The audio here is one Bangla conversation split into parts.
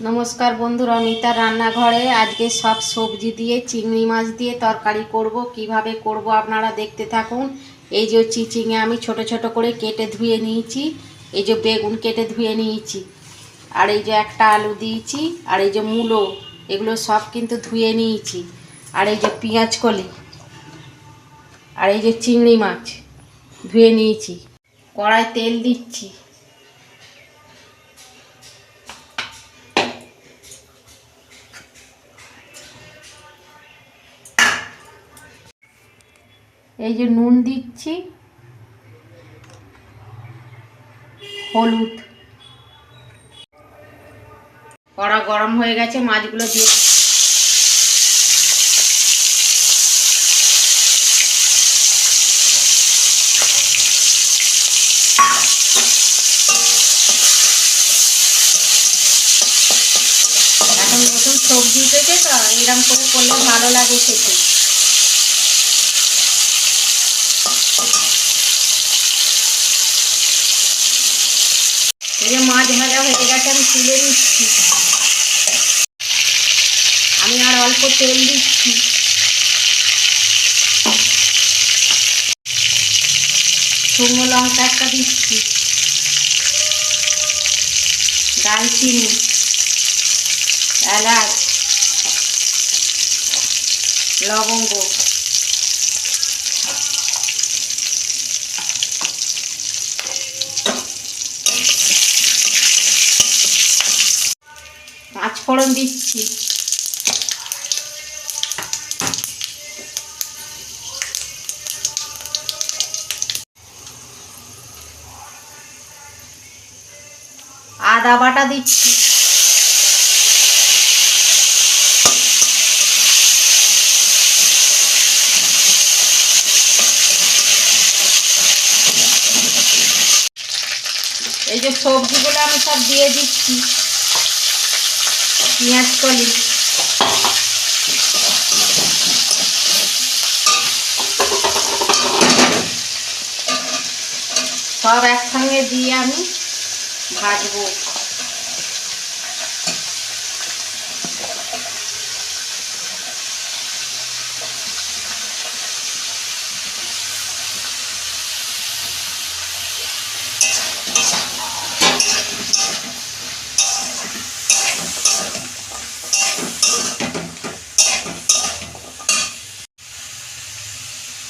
নমস্কার বন্ধুরা মিতা রান্নাঘরে। আজকে সব সবজি দিয়ে, চিংড়ি মাছ দিয়ে তরকারি করব। কীভাবে করব আপনারা দেখতে থাকুন। এই যে চিচিঙে আমি ছোট ছোট করে কেটে ধুয়ে নিয়েছি। এই যে বেগুন কেটে ধুয়ে নিয়েছি। আর এই যে একটা আলু দিয়েছি। আর এই যে মূলো, এগুলো সব কিন্তু ধুয়ে নিয়েছি। আর এই যে পেঁয়াজ কলি, আর এই যে চিংড়ি মাছ, ধুয়ে নিয়েছি। কড়াই তেল দিচ্ছি। এই যে নুন দিচ্ছি। হলুদ। কড়া গরম হয়ে গেছে, মাছগুলো দিয়ে এখন নতুন সবজি উঠেছে তো এরকম করে করলে ভালো লাগে খেতে। এই মাছ ভাজা হয়ে গেছে, আমি তুলে নিচ্ছি। আমি আর অল্প তেল দিচ্ছি। শুকনো লঙ্কা একটা দিচ্ছি। দালচিনি এলাচ, লবঙ্গ। পাঁচ ফোড়ন দিচ্ছি। আদা বাটা দিচ্ছি। এই যে সবজিগুলো আমি সব দিয়ে দিচ্ছি। পেঁয়াজ কলি। সব একসঙ্গে দিয়ে আমি ভাজবো।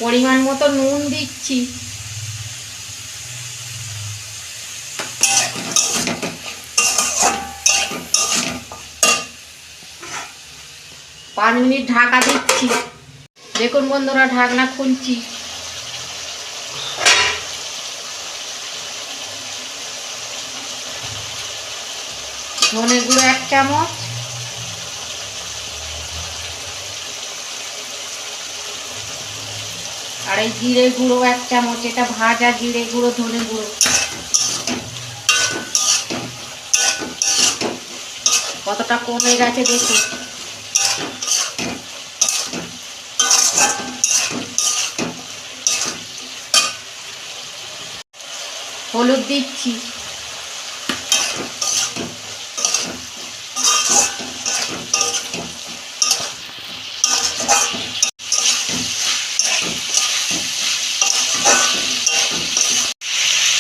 পরিমাণ মতো নুন দিচ্ছি। পাঁচ মিনিট ঢাকা দিচ্ছি। দেখুন বন্ধুরা ঢাকনা খুলছি। ধনে গুঁড়ো এক চামচ। আর এই জিরে গুঁড়ো এক চামচ, এটা ভাজা জিরে গুঁড়ো, ধনে গুঁড়ো। কতটা কমে গেছে দেখুন হলুদ দিচ্ছি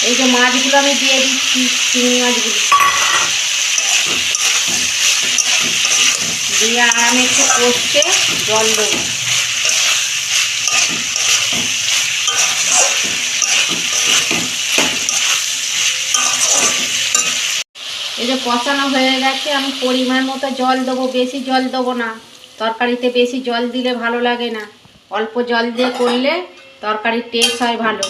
এই যে মাছগুলো আমি দিয়ে দিচ্ছি, চিংড়ি মাছগুলো। দিয়ে আর আমি একটু কষতে জল দেবো। এই যে কষানো হয়ে গেছে, আমি পরিমাণ মতো জল দেবো, বেশি জল দেবো না। তরকারিতে বেশি জল দিলে ভালো লাগে না। অল্প জল দিয়ে করলে তরকারির টেস্ট হয় ভালো।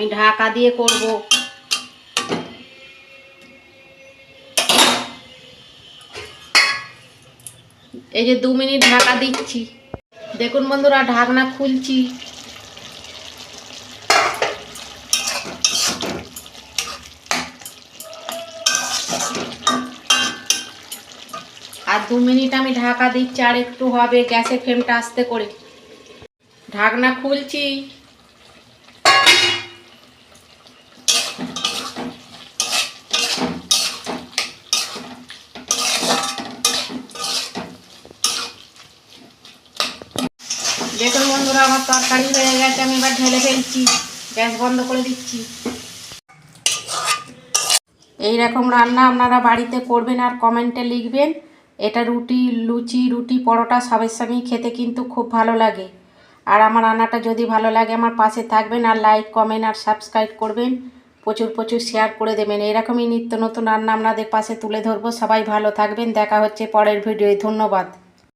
আমি ঢাকা দিয়ে করব। এই যে দু মিনিট ঢাকা দিচ্ছি। দেখুন বন্ধুরা, ঢাকনা খুলছি। আর দু মিনিট আমি ঢাকা দিচ্ছি, আর একটু হবে গ্যাসের ফ্লেমটা আস্তে করে। ঢাকনা খুলছি। দেখুন বন্ধুরা, আমার তরকারি হয়ে গেছে, আমি এবার ঢেলে ফেলছি। গ্যাস বন্ধ করে দিচ্ছি। এই রকম রান্না আপনারা বাড়িতে করবেন আর কমেন্টে লিখবেন। এটা রুটি, লুচি, রুটি, পরোটা সবের সঙ্গেই খেতে কিন্তু খুব ভালো লাগে। আর আমার রান্নাটা যদি ভালো লাগে, আমার পাশে থাকবেন আর লাইক, কমেন্ট আর সাবস্ক্রাইব করবেন। প্রচুর প্রচুর শেয়ার করে দেবেন। এরকমই নিত্য নতুন রান্না আপনাদের পাশে তুলে ধরবো। সবাই ভালো থাকবেন। দেখা হচ্ছে পরের ভিডিওয়। ধন্যবাদ।